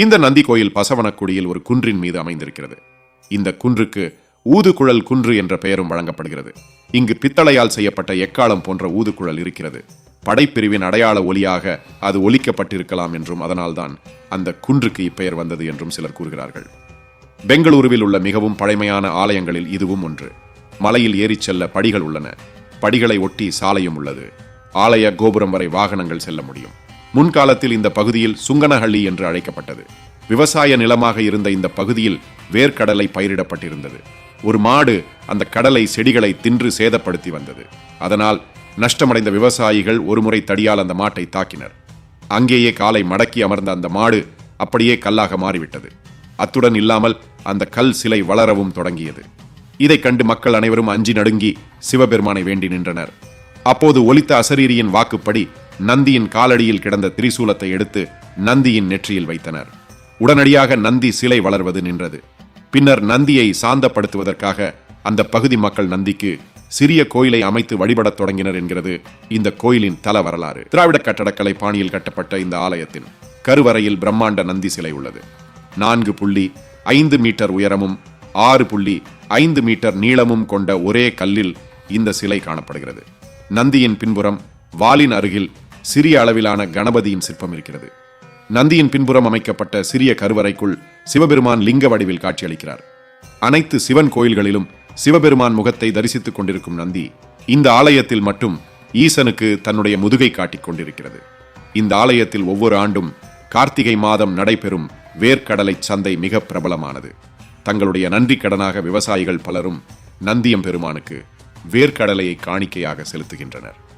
இந்த நந்தி கோயில் பசவனக்குடியில் ஒரு குன்றின் மீது அமைந்திருக்கிறது. இந்த குன்றுக்கு ஊதுகுழல் குன்று என்ற பெயரும் வழங்கப்படுகிறது. இங்கு பித்தளையால் செய்யப்பட்ட எக்காலம் போன்ற ஊதுகுழல் இருக்கிறது. படைப்பிரிவின் அடையாள ஒலியாக அது ஒலிக்கப்பட்டிருக்கலாம் என்றும் அதனால்தான் அந்த குன்றுக்கு இப்பெயர் வந்தது என்றும் சிலர் கூறுகிறார்கள். பெங்களூருவில் உள்ள மிகவும் பழமையான ஆலயங்களில் இதுவும் ஒன்று. மலையில் ஏறிச் செல்ல படிகள் உள்ளன. படிகளை ஒட்டி சாலையும் உள்ளது. ஆலய கோபுரம் வரை வாகனங்கள் செல்ல முடியும். முன்காலத்தில் இந்த பகுதியில் சுங்கனஹள்ளி என்று அழைக்கப்பட்டது. விவசாய நிலமாக இருந்த இந்த பகுதியில் வேர்க்கடலை பயிரிடப்பட்டிருந்தது. ஒரு மாடு அந்த கடலை செடிகளை தின்று சேதப்படுத்தி வந்தது. அதனால் நஷ்டமடைந்த விவசாயிகள் ஒருமுறை தடியால் அந்த மாட்டை தாக்கினர். அங்கேயே காலை மடக்கி அமர்ந்த அந்த மாடு அப்படியே கல்லாக மாறிவிட்டது. அத்துடன் இல்லாமல் அந்த கல் சிலை வளரவும் தொடங்கியது. இதைக் கண்டு மக்கள் அனைவரும் அஞ்சி நடுங்கி சிவபெருமானை வேண்டி நின்றனர். அப்போது ஒலித்த அசரீரியின் வாக்குப்படி நந்தியின் காலடியில் கிடந்த திரிசூலத்தை எடுத்து நந்தியின் நெற்றியில் வைத்தனர். உடனடியாக நந்தி சிலை வளர்வது நின்றது. பின்னர் நந்தியை சாந்தப்படுத்துவதற்காக அந்த பகுதி மக்கள் நந்திக்கு சிறிய கோயிலை அமைத்து வழிபடத் தொடங்கினர் என்கிறது இந்த கோயிலின் தல வரலாறு. திராவிட கட்டடக்கலை பாணியில் கட்டப்பட்ட இந்த ஆலயத்தின் கருவறையில் பிரம்மாண்ட நந்தி சிலை உள்ளது. நான்கு புள்ளி ஐந்து மீட்டர் உயரமும் ஆறு புள்ளி ஐந்து மீட்டர் நீளமும் கொண்ட ஒரே கல்லில் இந்த சிலை காணப்படுகிறது. நந்தியின் பின்புறம் வாலின் அருகில் சிறிய அளவிலான கணபதியின் சிற்பம் இருக்கிறது. நந்தியின் பின்புறம் அமைக்கப்பட்ட சிறிய கருவறைக்குள் சிவபெருமான் லிங்க வடிவில் காட்சியளிக்கிறார். அனைத்து சிவன் கோயில்களிலும் சிவபெருமான் முகத்தை தரிசித்துக் கொண்டிருக்கும் நந்தி இந்த ஆலயத்தில் மட்டும் ஈசனுக்கு தன்னுடைய முதுகை காட்டிக் கொண்டிருக்கிறது. இந்த ஆலயத்தில் ஒவ்வொரு ஆண்டும் கார்த்திகை மாதம் நடைபெறும் வேர்க்கடலை சந்தை மிக பிரபலமானது. தங்களுடைய நன்றி கடனாக விவசாயிகள் பலரும் நந்தியம் பெருமானுக்கு வேர்க்கடலையை காணிக்கையாக செலுத்துகின்றனர்.